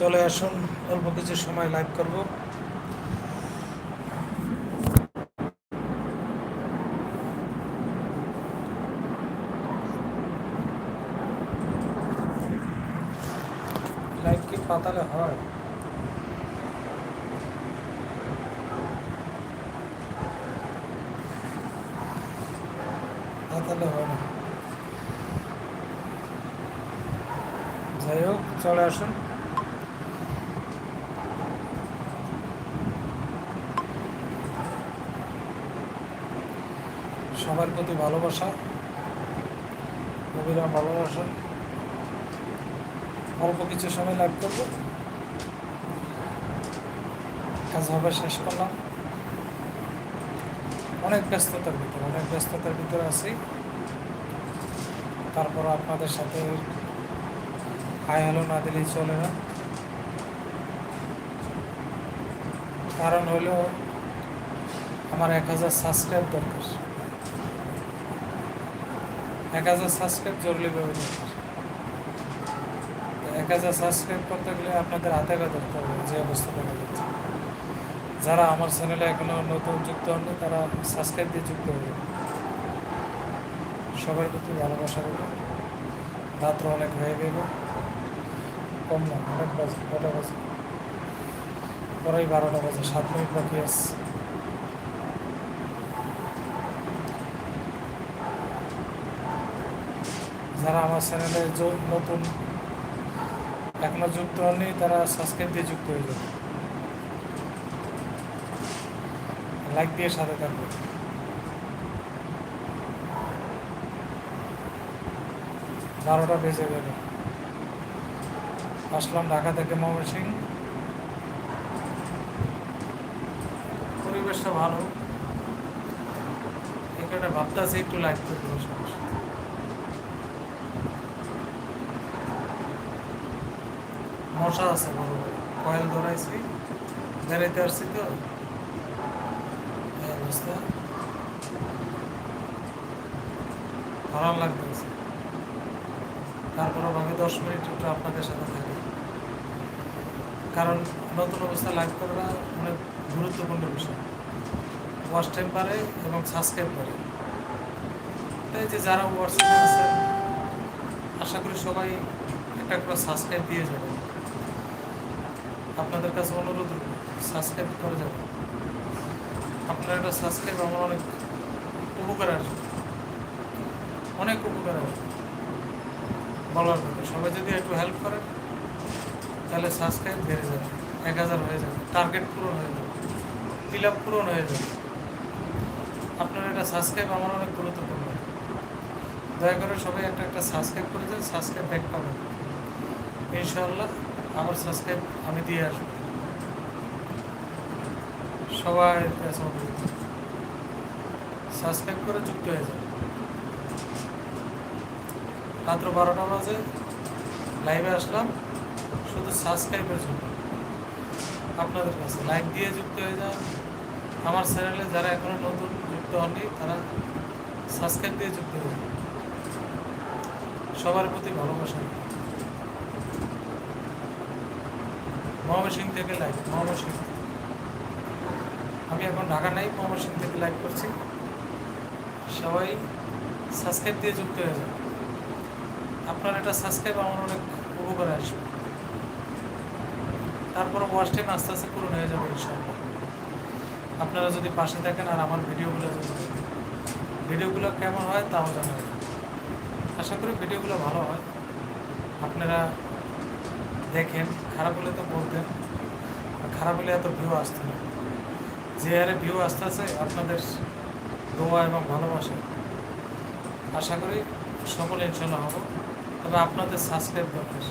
চলে আসুন, অল্প কিছু সময় লাইভ করব। লাইভ কি পাতালে হয়? পাতালে হয় না। যাই হোক, চলে আসুন। সবার প্রতি ভালোবাসা অবিরাম ভালোবাসা। অল্প কিছু সময় লাভ করব। কাজ হবে, শেষ করলাম। অনেক ব্যস্ততার ভিতরে, অনেক ব্যস্ততার ভিতরে আছি। তারপর আপনাদের সাথে হাই হ্যালো না দিলেই চলে না। কারণ হলো, আমার এক হাজার সাবস্ক্রাইব দরকার। এক হাজার সাবস্ক্রাইব জরুরিভাবে দরকার তো এক হাজার সাবস্ক্রাইব করতে গেলে আপনাদের হাতে ধরতে হবে যে অবস্থা দেখা যাচ্ছে। যারা আমার চ্যানেলে এখনও নতুন যুক্ত হননি, তারা সাবস্ক্রাইব দিয়ে যুক্ত হবে সবার প্রতি ভালোবাসা দেবো। রাত্র অনেক হয়ে গেল। কম না, অনেক বাজে, কটা বাজে? পরেই বারোটা বাজে, সাত মিনিট বাকি আছে। যারা আমার চ্যানেলে নতুন, এখনও যুক্ত হননি, তারা সাবস্ক্রাইব দিয়ে যুক্ত হয়ে যাবে। লাইক দিয়ে সাথে থাকবে বারোটা বেজে গেল। আসলাম ঢাকা থেকে ময়মনসিং পরিবেশটা ভালো। এখানে ভাবতেছি একটু লাইক করে দেবো, সমস্যা নেই। মশা আছে বড়। কয়েল ধরাইছি বেড়াইতে আসছি তো। অবস্থা। লাগতেছে তারপরে ভাবে দশ মিনিট একটু আপনাদের সাথে থাকি। কারণ নতুন অবস্থা লাইভ করা অনেক গুরুত্বপূর্ণ বিষয়। ওয়াচ টাইম পারে এবং সাবস্ক্রাইব করে তাই যে যারা হোয়াটসঅ্যাপে আছেন আশা করি সবাই একটা করে সাবস্ক্রাইব দিয়ে যাবেন আপনাদের কাছে অনুরোধ সাবস্ক্রাইব করে যাবেন আপনার একটা সাবস্ক্রাইব আমার অনেক উপকার আসবে। অনেক উপকার আসবে। বলার কথা সবাই যদি একটু হেল্প করেন, তাহলে সাবস্ক্রাইব বেড়ে যাবে। এক হাজার হয়ে যাবে। টার্গেট পূরণ হয়ে যাবে। ফিল আপ পূরণ হয়ে যাবে। আপনার একটা সাবস্ক্রাইব আমার অনেক গুরুত্বপূর্ণ। দয়া করে সবাই একটা একটা সাবস্ক্রাইব করে দেন সাবস্ক্রাইব ব্যাক পাবেন। ইনশাআল্লাহ আমার সাবস্ক্রাইব আমি দিয়ে আসব। সবাই সাবস্ক্রাইব করে যুক্ত হয়ে যাবে। রাত্র বারোটা বাজে লাইভে আসলাম, শুধু সাবস্ক্রাইবের জন্য আপনাদের কাছে লাইক দিয়ে যুক্ত হয়ে যান। আমার চ্যানেলে যারা এখনও নতুন যুক্ত হননি, তারা সাবস্ক্রাইব দিয়ে যুক্ত হয়ে সবার প্রতি ভালোবাসা। ময়মনসিং থেকে লাইভ ময়মনসিং আমি এখন ঢাকা নাই ময়মনসিং থেকে লাইভ করছি। সবাই সাবস্ক্রাইব দিয়ে যুক্ত হয়ে যান আপনার একটা সাবস্ক্রাইব আমার অনেক উপকারে আসবে। তারপরে ওয়াচ টাইম আস্তে আস্তে পূরণ হয়ে যাবে ইনশাআল্লাহ। আপনারা যদি পাশে থাকেন আর আমার ভিডিওগুলো ভিডিওগুলো কেমন হয় তাও জানাবেন। আশা করি ভিডিওগুলো ভালো হয়। আপনারা দেখেন, খারাপ হলে তো বলতেন, আর খারাপ হলে এত ভিউ আসতে না। যে হারে ভিউ আসতে আছে আপনাদের দোয়া এবং ভালোবাসা। আশা করি সকলে ইনশাল্লাহ হব। তবে আপনাদের সাবস্ক্রাইব দরকার।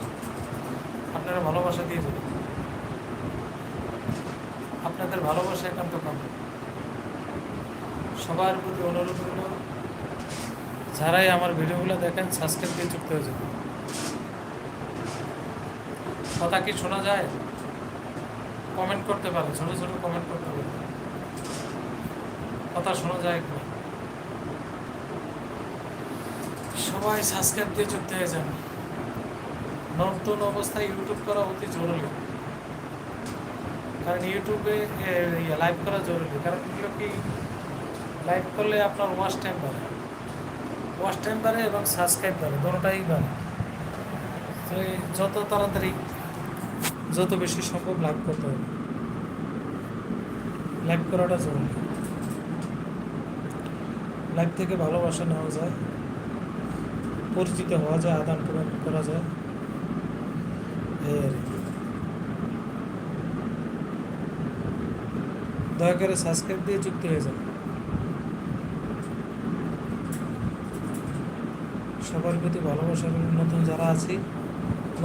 আপনারা ভালোবাসা দিয়ে যাবেন আপনাদের ভালোবাসা একান্ত কাম সবার প্রতি অনুরোধ হল যারাই আমার ভিডিওগুলো দেখেন সাবস্ক্রাইব দিয়ে যুক্ত হয়ে যাবেন। কথা কি শোনা যায়? কমেন্ট করতে পারে ছোট ছোট কমেন্ট করতে পারে। কথা শোনা যায় কি সবাই সাবস্ক্রাইব দিয়ে যুক্ত হয়ে যান। নতুন অবস্থায় ইউটিউব করা অতি জরুরি। কারণ ইউটিউবে লাইভ করা জরুরি। কারণ এগুলো কি লাইভ করলে আপনার ওয়াচ টাইম বাড়ে। ওয়াচ টাইম বাড়ে এবং সাবস্ক্রাইব বাড়ে দুটোটাই বাড়ে। যত তাড়াতাড়ি যত বেশি সম্ভব লাভ করতে হবে লাইভ করাটা জরুরি লাইভ থেকে ভালোবাসা নেওয়া যায়, পরিচিত হওয়া যায়, আদান প্রদান করা যায় এই আর কি। দয়া করে সাবস্ক্রাইব দিয়ে যুক্ত হয়ে যান সবার প্রতি ভালোবাসা। নতুন যারা আছে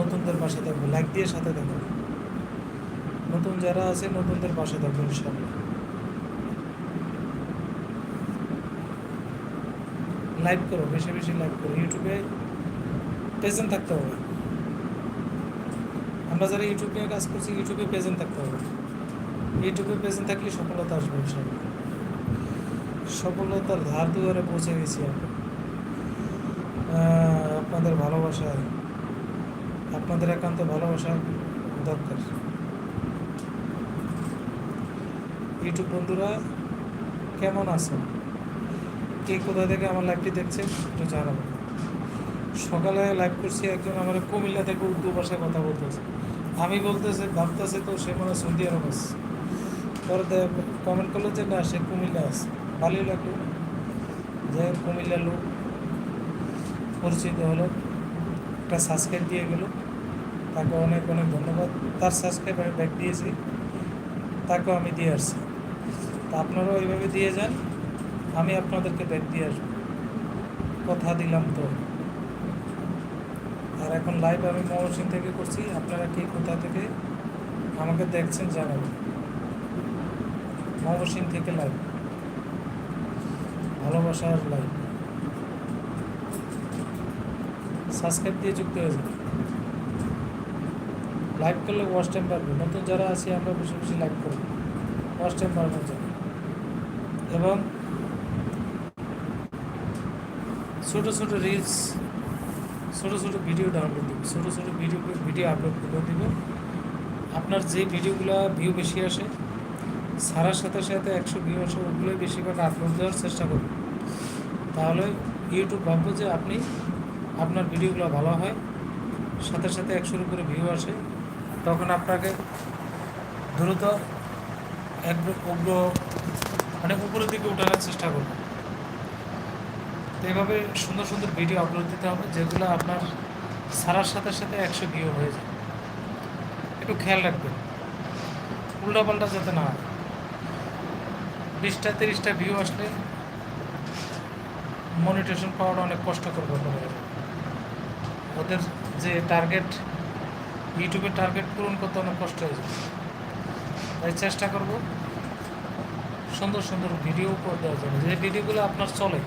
নতুনদের পাশে থাকব লাইক দিয়ে সাথে থাকব। নতুন যারা আছে, নতুনদের পাশে থাকব ইনশাল্লাহ লাইভ করো, বেশি বেশি লাইভ করো। ইউটিউবে প্রেজেন্ট থাকতে হবে। আমরা যারা ইউটিউব নিয়ে কাজ করছি ইউটিউবে প্রেজেন্ট থাকতে হবে। ইউটিউবে প্রেজেন্ট থাকলে সফলতা আসবে সফলতার ধার দুয়ারে পৌঁছে গেছি আপনাদের ভালোবাসায়। আপনাদের একান্ত ভালোবাসা দরকার। ইউটিউব বন্ধুরা, কেমন আছেন? কে কোথা থেকে আমার লাইভটি দেখছেন একটু জানাবেন। সকালে লাইভ করছি একজন আমার কুমিল্লা থেকে উর্দু ভাষায় কথা বলতেছে। আমি বলতেছে, ভাবতেছে তো সে মনে সৌদি আরব আছে। পরে কমেন্ট করল যে না, সে কুমিল্লা আছে। ভালোই লাগল। যে কুমিল্লার লোক পরিচিত হলো। একটা সাবস্ক্রাইব দিয়ে গেল। তাকে অনেক অনেক ধন্যবাদ। তার সাবস্ক্রাইব আমি ব্যাক দিয়েছি। তাকেও আমি দিয়ে আসছি। তা আপনারাও এইভাবে দিয়ে যান। আমি আপনাদেরকে ব্যাক দিয়ে আসব। কথা দিলাম তো। আর এখন লাইভ আমি ময়মনসিং থেকে করছি। আপনারা কে কোথা থেকে আমাকে দেখছেন জানাবেন। ময়মনসিং থেকে লাইভ ভালোবাসার লাইভ সাবস্ক্রাইব দিয়ে যুক্ত হয়ে যাবে লাইভ করলে ওয়াচ টাইম বাড়বে। নতুন যারা আছি, আমরা বেশি বেশি লাইভ করব। ওয়াচ টাইম বাড়ানোর জন্য। এবং ছোট ছোট রিলস ছোট ছোট ভিডিও ডাউনলোড দিব। ছোট ছোট ভিডিও ভিডিও আপলোড করে দিব। আপনার যে ভিডিওগুলো ভিউ বেশি আসে, সারার সাথে সাথে একশো ভিউ আসে, ওগুলোই বেশিরভাগ আপলোড দেওয়ার চেষ্টা করবেন তাহলে ইউটিউব ভাববো যে আপনি আপনার ভিডিওগুলো ভালো হয়, সাথে সাথে একশোর উপরে ভিউ আসে, তখন আপনাকে দ্রুত উগ্র মানে উপরের দিকে উঠানোর চেষ্টা করবেন তো এভাবে সুন্দর সুন্দর ভিডিও আপলোড দিতে হবে, যেগুলো আপনার সারার সাথে সাথে একশো ভিউ হয়ে যায়। একটু খেয়াল রাখবেন, উল্টাপাল্টা যাতে না হয়। বিশটা, তিরিশটা ভিউ আসলে মনিটেশন পাওয়াটা অনেক কষ্টকর ব্যাপার হয়ে। ওদের যে টার্গেট ইউটিউবের টার্গেট পূরণ করতে অনেক কষ্ট হয়ে যাবে। তাই চেষ্টা করব সুন্দর সুন্দর ভিডিও করে দেওয়ার জন্য। যে ভিডিওগুলো আপনার চলে,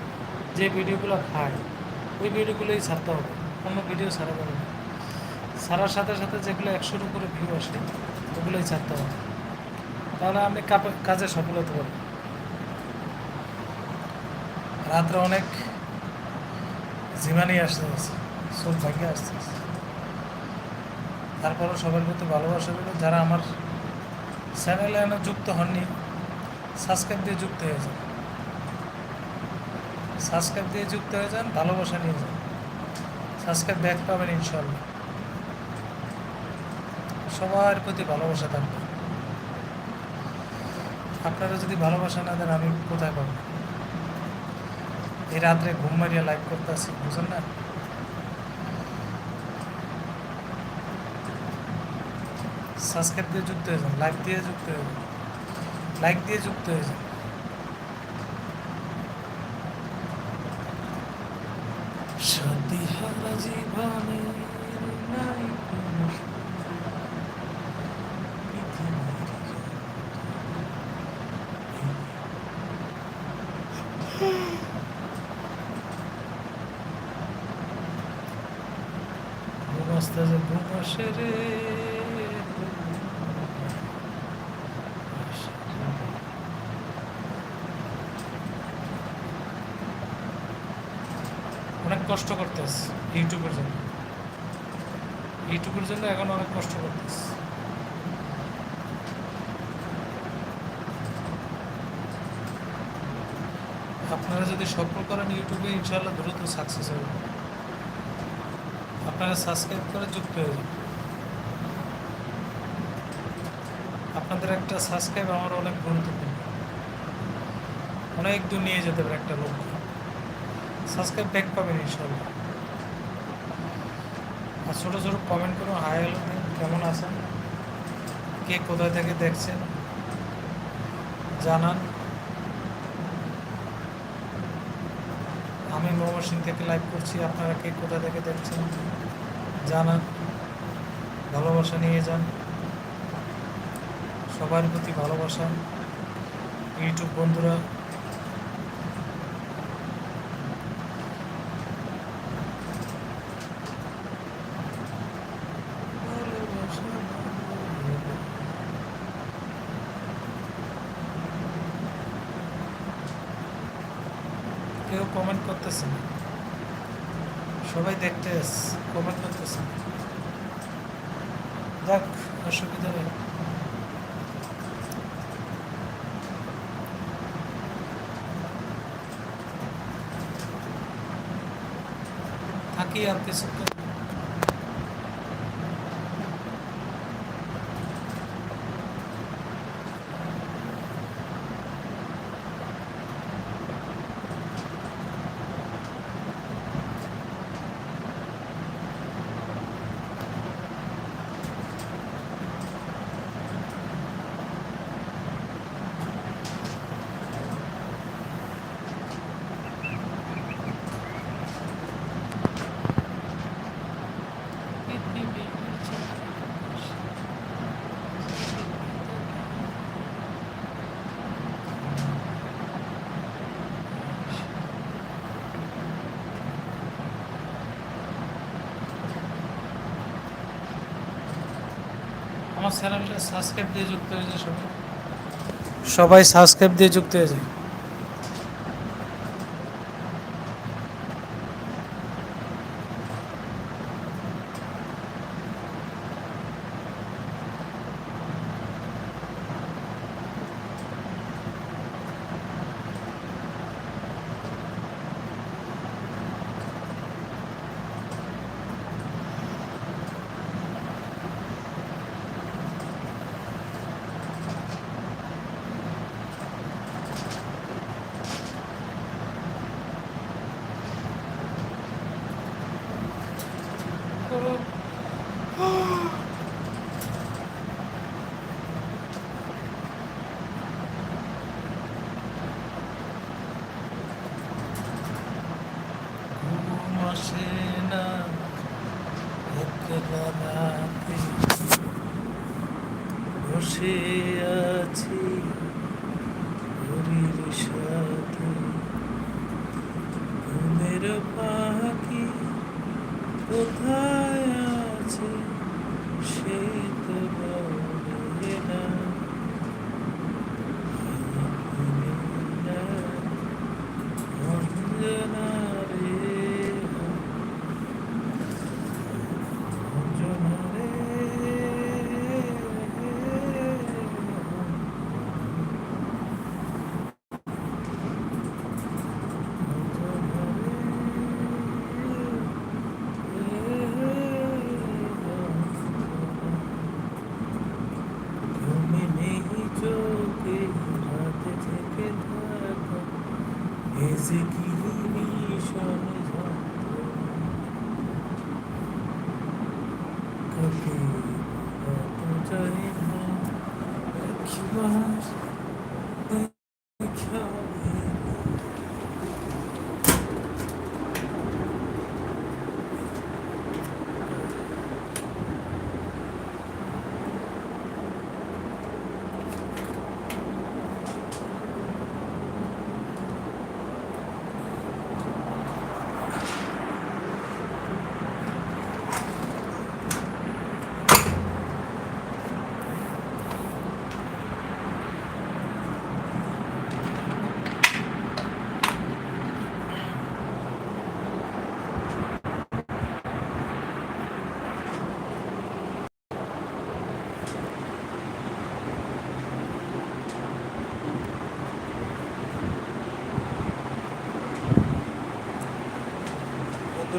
যে ভিডিওগুলো খায় ওই ভিডিওগুলোই ছাড়তে হবে। অন্য ভিডিও ছাড়া যাবে না। ছাড়ার সাথে সাথে যেগুলো একশোর উপরে ভিউ আসে, ওগুলোই ছাড়তে হবে। তাহলে কাপে- কাজে সফল হতে পারবেন রাত্রে অনেক জিমানি আসতে আছে। সব আসতে আছে তারপরও সবার প্রতি ভালোবাসা রইল। যারা আমার চ্যানেলে এনে যুক্ত হননি সাবস্ক্রাইব দিয়ে যুক্ত হয়ে যান। সাবস্ক্রাইব দিয়ে যুক্ত হয়ে যান, ভালোবাসা নিয়ে যান। সাবস্ক্রাইব ব্যাক পাবেন ইনশাল্লাহ সবার প্রতি ভালোবাসা থাকবে। আপনারা যদি ভালোবাসা না দেন, আমি কোথায় পাবো? এই রাত্রে ঘুম মারিয়া লাইভ করতে আসি বুঝলেন না? সাবস্ক্রাইব দিয়ে যুক্ত হয়ে যান লাইক দিয়ে যুক্ত হয়ে যান লাইক দিয়ে যুক্ত হয়ে যান। সত্যি হারা জীবনে নাই কোনো পৃথিবীর ঘুম আসতেছে ঘুম আসে রে অনেক কষ্ট করতেছে ইউটিউবের জন্য। ইউটিউবের জন্য এখন অনেক কষ্ট করতেছি। আপনারা যদি সফল করেন ইউটিউবে ইনশাল্লাহ দ্রুত সাকসেস হবে। আপনারা সাবস্ক্রাইব করে যুক্ত হয়ে যান। আপনাদের একটা সাবস্ক্রাইব আমার অনেক গুরুত্বপূর্ণ অনেক দূর নিয়ে যেতে পারে একটা লক্ষ্য। সাবস্ক্রাইব ব্যাক পাবেন ইনশাল্লাহ আর ছোটো ছোটো কমেন্ট করুন হাই হ্যালো কেমন আছেন? কে কোথায় থেকে দেখছেন? জানান। আমি মোহাম্মদ সিং থেকে লাইভ করছি, আপনারা কে কোথা থেকে দেখছেন? জানান। ভালোবাসা নিয়ে যান। সবার প্রতি ভালোবাসা। ইউটিউব বন্ধুরা কমেন্ট করতেছে না সবাই দেখতে কমেন্ট করতেছে না। যাক অসুবিধা নেই। থাকি আর কিছুক্ষণ। আমার চ্যানেলটা সাবস্ক্রাইব দিয়ে যুক্ত হয়েছে সবাই। সবাই সাবস্ক্রাইব দিয়ে যুক্ত হয়েছে ঘুম আসে না একলা বসে আছি ঘড়ির সাথে। ঘুমের পাখি কোথায় আছে সে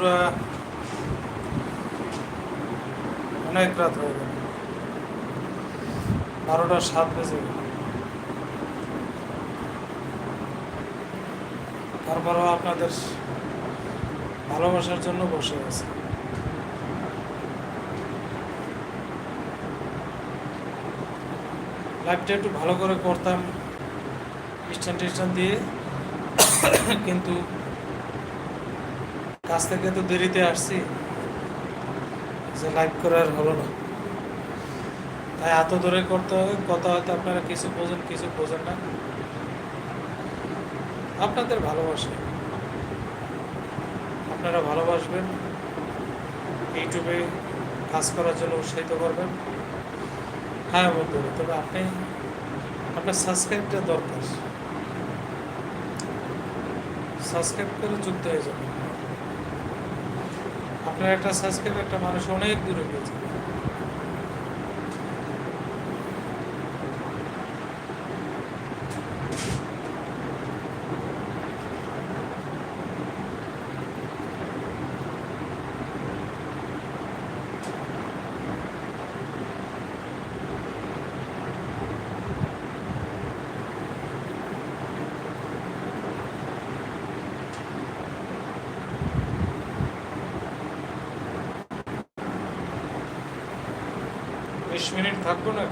বন্ধুরা অনেক রাত হয়ে গেল। বারোটা সাত বেজে গেল। তারপরেও আপনাদের ভালোবাসার জন্য বসে আছে। লাইফটা একটু ভালো করে করতাম স্ট্যান্ড টিস্টান দিয়ে। কিন্তু কাছ থেকে তো দেরিতে আসছি, যে লাইভ করার হলো না। তাই এত দূরে করতে হবে, কথা হয়তো আপনারা কিছু বোঝেন কিছু বোঝেন না। আপনাদের ভালোবাসে। আপনারা ভালোবাসবেন, ইউটিউবে কাজ করার জন্য উৎসাহিত করবেন। হ্যাঁ বন্ধু, তবে আপনি, আপনার সাবস্ক্রাইবটা দরকার। সাবস্ক্রাইব করে যুক্ত হয়ে যাবেন। আপনার একটা সাবস্ক্রাইব একটা মানুষ অনেক দূরে গিয়েছে। মিনিট থাকব না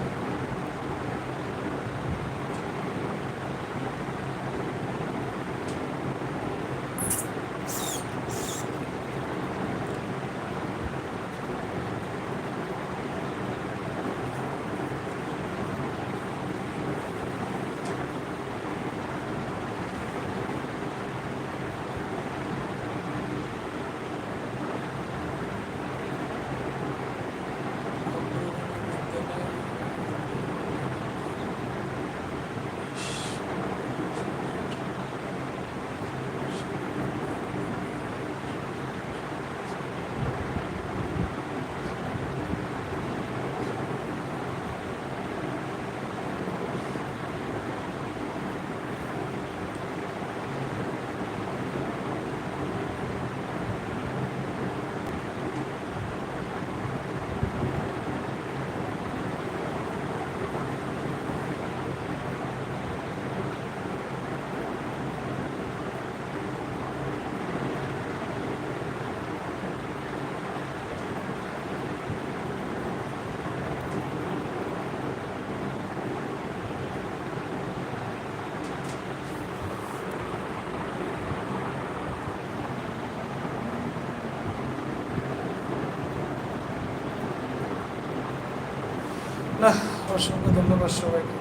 না অসংখ্য ধন্যবাদ সবাইকে।